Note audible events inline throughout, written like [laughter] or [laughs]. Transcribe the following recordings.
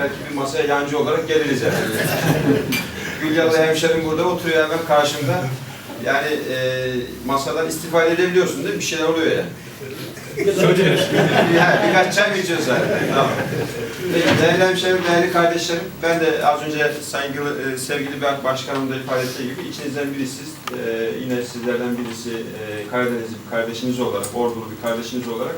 belki bir masaya yancı olarak geliriz yani. [laughs] Gülyalı hemşerim burada oturuyor hemen karşımda. Yani e, masadan istifade edebiliyorsun değil mi? Bir şeyler oluyor ya. [laughs] yani birkaç çay mı içiyoruz zaten? Tamam. Peki, değerli hemşerim, değerli kardeşlerim, ben de az önce saygılı, e, sevgili bir başkanım da ifade ettiği gibi içinizden birisi, e, yine sizlerden birisi e, Karadenizli bir kardeşiniz olarak, Ordulu bir kardeşiniz olarak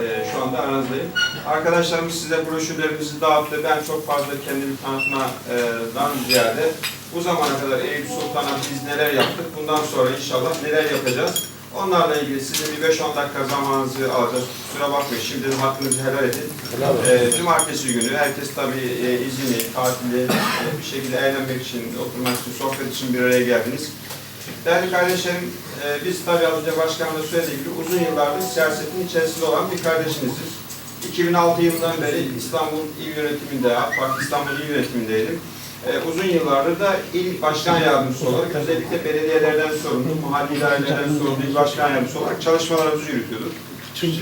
e, şu anda aranızdayım. Arkadaşlarımız size broşürlerimizi dağıttı. Ben çok fazla kendimi tanıtmadan ziyade bu zamana kadar Eyüp Sultan'a biz neler yaptık, bundan sonra inşallah neler yapacağız. Onlarla ilgili sizin bir 5-10 dakika zamanınızı alacağız. Kusura bakmayın, şimdiden hakkınızı helal edin. Ee, cumartesi günü herkes tabii e, izini, tatili e, bir şekilde eğlenmek için, oturmak için, sohbet için bir araya geldiniz. Değerli kardeşlerim, e, biz tabii az önce başkanım da söylediği gibi uzun yıllardır siyasetin içerisinde olan bir kardeşiniziz. 2006 yılından beri İstanbul İl Yönetiminde, Parti İstanbul İl Yönetimindeydim. Ee, uzun yıllardır da il başkan yardımcısı olarak özellikle belediyelerden sorumlu, mahalli idarelerden sorumlu il başkan yardımcısı olarak çalışmalarımızı yürütüyorduk.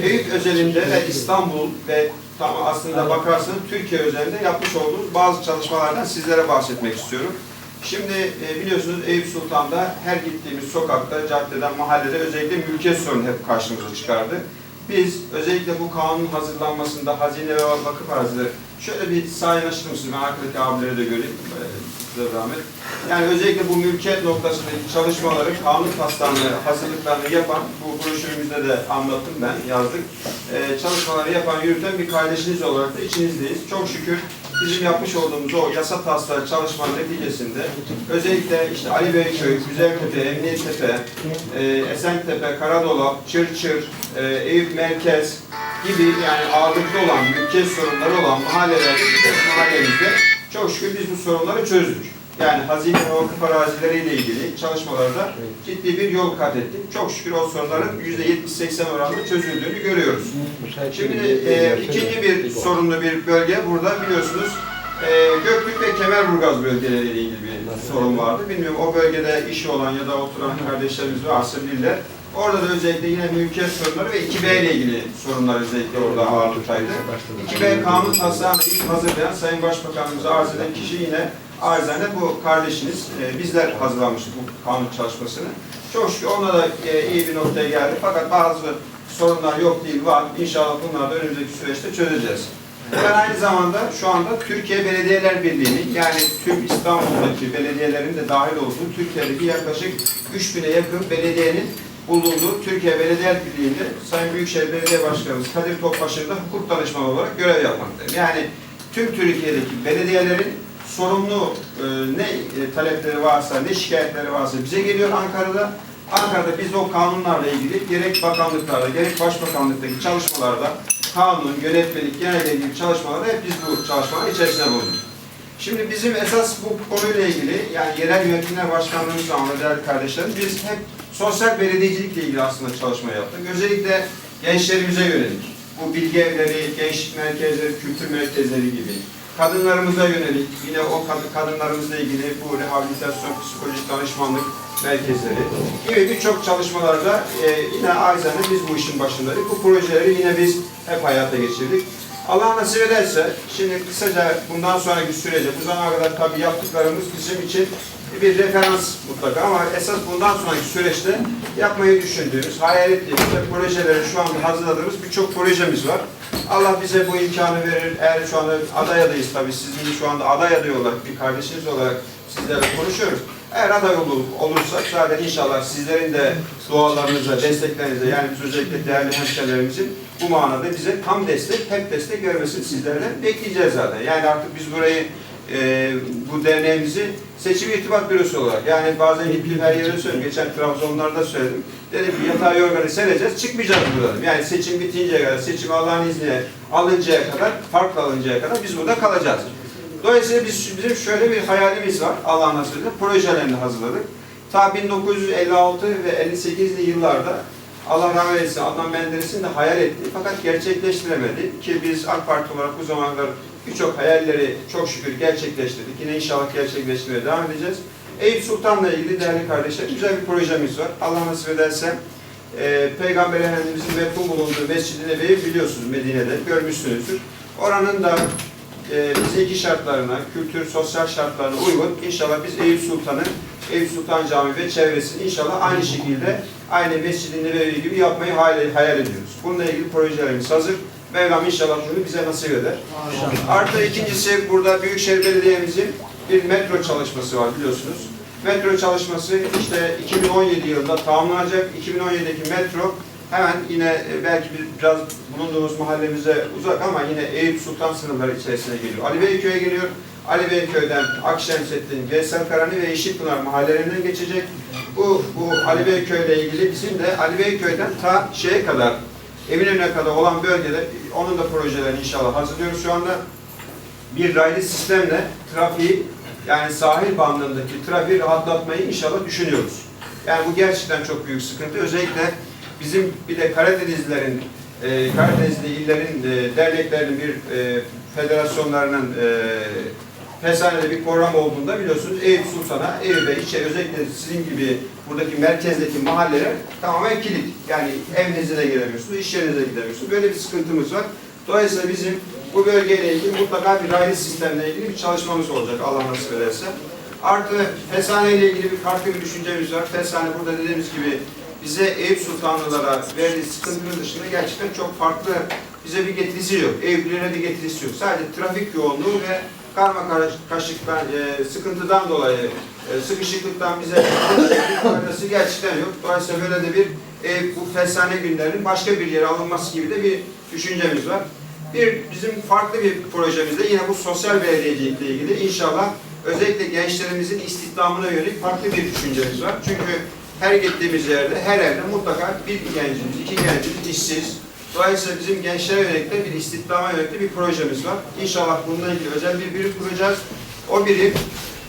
Eyüp özelinde ve İstanbul ve tam aslında bakarsanız Türkiye özelinde yapmış olduğumuz bazı çalışmalardan sizlere bahsetmek istiyorum. Şimdi e, biliyorsunuz Eyüp Sultan'da her gittiğimiz sokakta, caddeden, mahallede özellikle mülkiyet sorunu hep karşımıza çıkardı. Biz özellikle bu kanun hazırlanmasında hazine ve vakıf arazileri şöyle bir sayınaştır mısınız? Ben arkadaki abileri de göreyim. e, Size zahmet. Yani özellikle bu mülkiyet noktasındaki çalışmaları, kanun taslağını, hazırlıklarını yapan, bu broşürümüzde de anlattım ben, yazdık. E, çalışmaları yapan, yürüten bir kardeşiniz olarak da içinizdeyiz. Çok şükür bizim yapmış olduğumuz o yasa taslağı çalışmanın neticesinde özellikle işte Ali Beyköy, Güzeltepe, Emniyettepe, e, Esentepe, Karadolap, Çırçır, e, Eyüp Merkez gibi yani ağırlıklı olan, mülkiyet sorunları olan mahallelerde, mahallemizde çok şükür biz bu sorunları çözdük. Yani hazine ve vakıf arazileriyle ilgili çalışmalarda ciddi bir yol kat ettik. Çok şükür o sorunların %70-80 oranında çözüldüğünü görüyoruz. Şimdi e, ikinci bir sorunlu bir bölge burada biliyorsunuz e, Göktürk ve Kemerburgaz bölgeleriyle ilgili bir sorun vardı. Bilmiyorum o bölgede işi olan ya da oturan kardeşlerimiz varsa bilirler. Orada da özellikle yine mülkiyet sorunları ve 2B ile ilgili sorunlar özellikle orada ağırlıktaydı. 2B kanun taslağını ilk hazırlayan Sayın Başbakanımıza arz eden kişi yine arzane bu kardeşiniz. E, bizler hazırlamıştık bu kanun çalışmasını. Çok şükür ona da e, iyi bir noktaya geldi. Fakat bazı sorunlar yok değil var. İnşallah bunları da önümüzdeki süreçte çözeceğiz. Ben aynı zamanda şu anda Türkiye Belediyeler Birliği'nin yani tüm İstanbul'daki belediyelerin de dahil olduğu Türkiye'deki yaklaşık 3000'e yakın belediyenin bulunduğu Türkiye Belediyeler Birliği'nde Sayın Büyükşehir Belediye Başkanımız Kadir Topbaşı'nda hukuk danışmanı olarak görev yapmaktayım. Yani tüm Türkiye'deki belediyelerin sorumlu e, ne e, talepleri varsa, ne şikayetleri varsa bize geliyor Ankara'da. Ankara'da biz o kanunlarla ilgili gerek bakanlıklarda, gerek başbakanlıktaki çalışmalarda kanun, yönetmelik, genel ilgili çalışmalarda hep biz bu çalışmaların içerisine bulunduk. Şimdi bizim esas bu konuyla ilgili yani yerel yönetimler başkanlığımız zamanında değerli kardeşlerim biz hep sosyal belediyecilikle ilgili aslında çalışma yaptık. Özellikle gençlerimize yönelik. Bu bilgi evleri, gençlik merkezleri, kültür merkezleri gibi. Kadınlarımıza yönelik yine o kad- kadınlarımızla ilgili bu rehabilitasyon, psikolojik danışmanlık merkezleri gibi birçok çalışmalarda e, yine Ayzan'da biz bu işin başındaydık. Bu projeleri yine biz hep hayata geçirdik. Allah nasip ederse şimdi kısaca bundan sonraki sürece bu zamana kadar tabii yaptıklarımız bizim için bir referans mutlaka ama esas bundan sonraki süreçte yapmayı düşündüğümüz, hayal ettiğimiz ve projeleri şu anda hazırladığımız birçok projemiz var. Allah bize bu imkanı verir. Eğer şu anda aday adayız tabii sizin şu anda aday adayı olarak bir kardeşiniz olarak sizlerle konuşuyoruz. Eğer aday olur, olursak zaten inşallah sizlerin de dualarınıza, desteklerinize yani özellikle değerli hemşehrilerimizin bu manada bize tam destek, hep destek vermesini sizlerden bekleyeceğiz zaten. Yani artık biz burayı e, bu derneğimizi seçim irtibat bürosu olarak yani bazen gittiğim her yere söylüyorum. Geçen Trabzonlarda söyledim. Dedim ki yatağı yorganı sereceğiz, çıkmayacağız buradan. Yani seçim bitinceye kadar, seçim Allah'ın izniyle alıncaya kadar, fark alıncaya kadar biz burada kalacağız. Dolayısıyla biz, bizim şöyle bir hayalimiz var. Allah nasip eder. Projelerini hazırladık. Ta 1956 ve 58'li yıllarda Allah rahmet eylesin Adnan Menderes'in de hayal ettiği fakat gerçekleştiremedi. Ki biz AK Parti olarak bu zamana kadar birçok hayalleri çok şükür gerçekleştirdik. Yine inşallah gerçekleştirmeye devam edeceğiz. Eyüp Sultan'la ilgili değerli kardeşler güzel bir projemiz var. Allah nasip ederse e, Peygamber Efendimizin mefhum bulunduğu Mescid-i Nebevi biliyorsunuz Medine'de görmüşsünüzdür. Oranın da e, fiziki şartlarına, kültür, sosyal şartlarına uygun inşallah biz Eyüp Sultan'ı, Eyüp Sultan Camii ve çevresini inşallah aynı şekilde aynı Mescid-i Nebevi gibi yapmayı hayal, hayal ediyoruz. Bununla ilgili projelerimiz hazır. Mevlam inşallah bunu bize nasip eder. Artı ikincisi burada Büyükşehir Belediye'mizin bir metro çalışması var biliyorsunuz. Metro çalışması işte 2017 yılında tamamlanacak. 2017'deki metro hemen yine e, belki bir- biraz bulunduğumuz mahallemize uzak ama yine Eyüp Sultan sınırları içerisine geliyor. Ali Beyköy'e geliyor. Ali Beyköy'den Akşemsettin, Veysel Karani ve Yeşilpınar mahallelerinden geçecek. Bu, bu Ali Beyköy ile ilgili bizim de Ali Beyköy'den ta şeye kadar Eminönü'ne kadar olan bölgede onun da projelerini inşallah hazırlıyoruz şu anda. Bir raylı sistemle trafiği yani sahil bandındaki trafiği rahatlatmayı inşallah düşünüyoruz. Yani bu gerçekten çok büyük sıkıntı. Özellikle bizim bir de Karadenizlerin, e, Karadenizli illerin e, derneklerinin bir e, federasyonlarının e, Fesane'de bir program olduğunda biliyorsunuz Eyüp Sultan'a, Eyüp'e, içe özellikle sizin gibi buradaki merkezdeki mahalleler tamamen kilit. Yani evinize de giremiyorsunuz, iş yerinize gidemiyorsunuz. Böyle bir sıkıntımız var. Dolayısıyla bizim bu bölgeyle ilgili mutlaka bir raylı sistemle ilgili bir çalışmamız olacak Allah nasip ederse. Artı Fesane ile ilgili bir farklı bir düşüncemiz var. Fesane burada dediğimiz gibi bize Eyüp Sultanlılara verdiği sıkıntının dışında gerçekten çok farklı bize bir getirisi yok. Eyüplülere bir getirisi yok. Sadece trafik yoğunluğu ve karma karışıklıktan, e, sıkıntıdan dolayı, e, sıkışıklıktan bize faydası gerçekten yok. Dolayısıyla böyle de bir e, bu fesane günlerinin başka bir yere alınması gibi de bir düşüncemiz var. Bir bizim farklı bir projemizde yine bu sosyal belediyecilikle ilgili inşallah özellikle gençlerimizin istihdamına yönelik farklı bir düşüncemiz var. Çünkü her gittiğimiz yerde, her evde mutlaka bir gencimiz, iki gencimiz işsiz. Dolayısıyla bizim gençlere yönelik de bir istihdama yönelik de bir projemiz var. İnşallah bununla ilgili özel bir birim kuracağız. O birim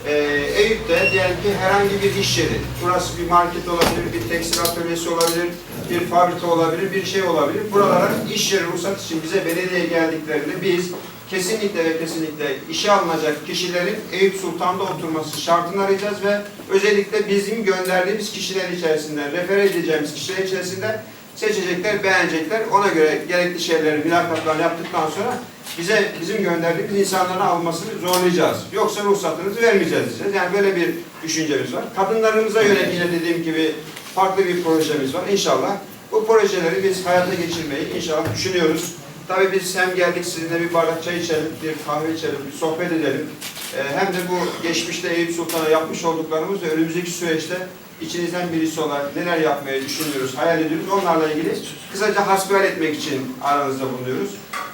e, Eyüp'te diyelim ki herhangi bir iş yeri, burası bir market olabilir, bir tekstil atölyesi olabilir, bir fabrika olabilir, bir şey olabilir. Buralara iş yeri ruhsat için bize belediye geldiklerinde biz kesinlikle ve kesinlikle işe alınacak kişilerin Eyüp Sultan'da oturması şartını arayacağız ve özellikle bizim gönderdiğimiz kişiler içerisinden, refer edeceğimiz kişiler içerisinde seçecekler, beğenecekler. Ona göre gerekli şeyleri, mülakatlarını yaptıktan sonra bize bizim gönderdiğimiz insanların almasını zorlayacağız. Yoksa ruhsatınızı vermeyeceğiz diyeceğiz. Yani böyle bir düşüncemiz var. Kadınlarımıza yönelik yine dediğim gibi farklı bir projemiz var. İnşallah bu projeleri biz hayata geçirmeyi inşallah düşünüyoruz. Tabii biz hem geldik sizinle bir bardak çay içelim, bir kahve içelim, bir sohbet edelim. Ee, hem de bu geçmişte Eyüp Sultan'a yapmış olduklarımız ve önümüzdeki süreçte içinizden birisi olarak neler yapmayı düşünüyoruz, hayal ediyoruz. Onlarla ilgili kısaca hasbihal etmek için aranızda bulunuyoruz.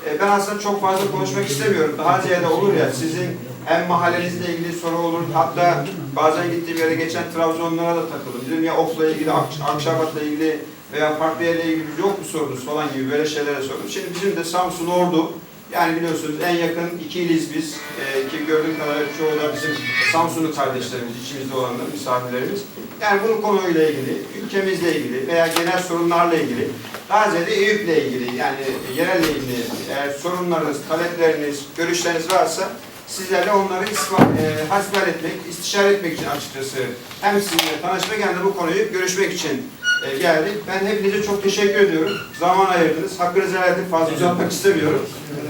Ee, ben aslında çok fazla konuşmak istemiyorum. Daha ziyade olur ya sizin hem mahallenizle ilgili soru olur. Hatta bazen gittiğim yere geçen Trabzonlara da takıldım. Dedim ya Of'la ilgili, Ak- Akşabat'la ilgili veya farklı yerle ilgili yok mu sorunuz falan gibi böyle şeylere sordum. Şimdi bizim de Samsun Ordu yani biliyorsunuz en yakın iki iliz biz. Ee, ki gördüğüm kadarıyla çoğu da bizim Samsunlu kardeşlerimiz, içimizde olanlar, misafirlerimiz. Yani bunun konuyla ilgili, ülkemizle ilgili veya genel sorunlarla ilgili, daha ziyade Eyüp'le ilgili yani yerelle ilgili eğer sorunlarınız, talepleriniz, görüşleriniz varsa sizlerle onları ispa, e, hasbihal etmek, istişare etmek için açıkçası hem sizinle tanışmak hem de bu konuyu görüşmek için e, geldik. Ben hepinize çok teşekkür ediyorum. Zaman ayırdınız. Hakkınızı edin. Fazla uzatmak istemiyorum.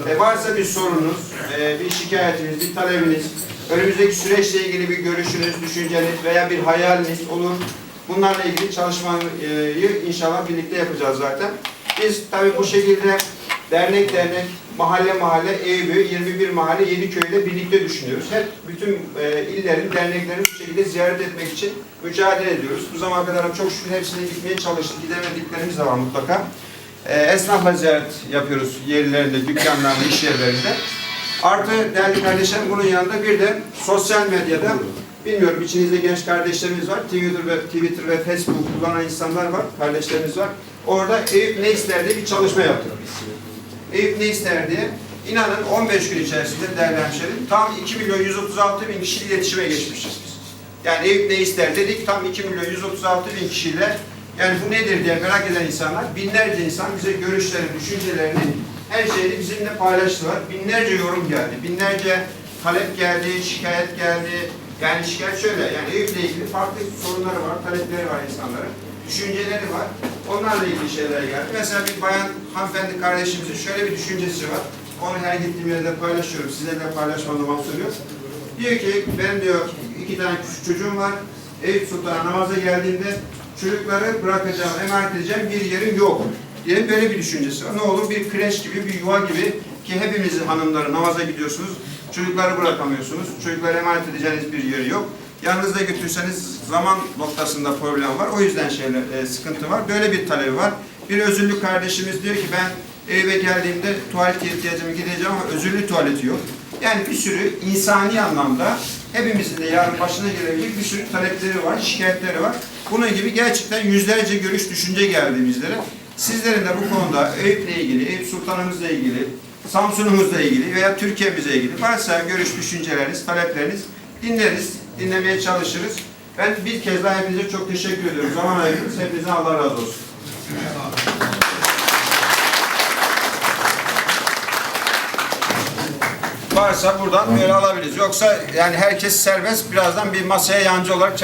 E, varsa bir sorunuz, e, bir şikayetiniz, bir talebiniz, önümüzdeki süreçle ilgili bir görüşünüz, düşünceniz veya bir hayaliniz olur. Bunlarla ilgili çalışmayı inşallah birlikte yapacağız zaten. Biz tabii bu şekilde dernek dernek, mahalle mahalle, Eyüp'ü, 21 mahalle, 7 köyde birlikte düşünüyoruz. Hep bütün e, illerin, derneklerin bu şekilde ziyaret etmek için mücadele ediyoruz. Bu zamana kadar çok şükür hepsine gitmeye çalıştık. Gidemediklerimiz de var mutlaka. E, esnafla ziyaret yapıyoruz yerlerinde, dükkanlarında, iş yerlerinde. Artı değerli kardeşlerim bunun yanında bir de sosyal medyada bilmiyorum içinizde genç kardeşlerimiz var. Twitter ve Twitter ve Facebook kullanan insanlar var, kardeşlerimiz var. Orada Eyüp ne ister diye bir çalışma yaptık biz. Eyüp ne ister diye. İnanın 15 gün içerisinde değerli hemşerim tam 2 milyon 136 bin kişi iletişime geçmişiz biz. Yani Eyüp ne ister dedik tam 2 milyon 136 bin kişiyle yani bu nedir diye merak eden insanlar binlerce insan bize görüşlerini, düşüncelerini her şeyi bizimle paylaştılar. Binlerce yorum geldi, binlerce talep geldi, şikayet geldi. Yani şikayet şöyle, yani Eyüp'le ilgili farklı sorunları var, talepleri var insanların, düşünceleri var. Onlarla ilgili şeyler geldi. Mesela bir bayan hanımefendi kardeşimizin şöyle bir düşüncesi var. Onu her gittiğim yerde paylaşıyorum. Size de paylaşmamda mahsur yok. Diyor ki ben diyor iki tane küçük çocuğum var. Eyüp Sultan'a namaza geldiğimde çocukları bırakacağım, emanet edeceğim bir yerim yok. diye böyle bir düşüncesi var. Ne olur bir kreş gibi, bir yuva gibi ki hepimizin hanımları namaza gidiyorsunuz. Çocukları bırakamıyorsunuz. Çocukları emanet edeceğiniz bir yeri yok. Yanınızda götürseniz zaman noktasında problem var. O yüzden şeyler, e, sıkıntı var. Böyle bir talebi var. Bir özürlü kardeşimiz diyor ki ben eve geldiğimde tuvalet ihtiyacımı gideceğim ama özürlü tuvaleti yok. Yani bir sürü insani anlamda hepimizin de yarın başına gelebilecek bir sürü talepleri var, şikayetleri var. Bunun gibi gerçekten yüzlerce görüş, düşünce geldi bizlere. Sizlerin de bu konuda Eyüp'le ilgili, Eyüp Sultanımızla ilgili, Samsun'umuzla ilgili veya Türkiye'mizle ilgili varsa görüş, düşünceleriniz, talepleriniz dinleriz, dinlemeye çalışırız. Ben bir kez daha hepinize çok teşekkür ediyorum. Zaman ayırdınız. Hepinize Allah razı olsun. Varsa buradan böyle alabiliriz. Yoksa yani herkes serbest. Birazdan bir masaya yancı olarak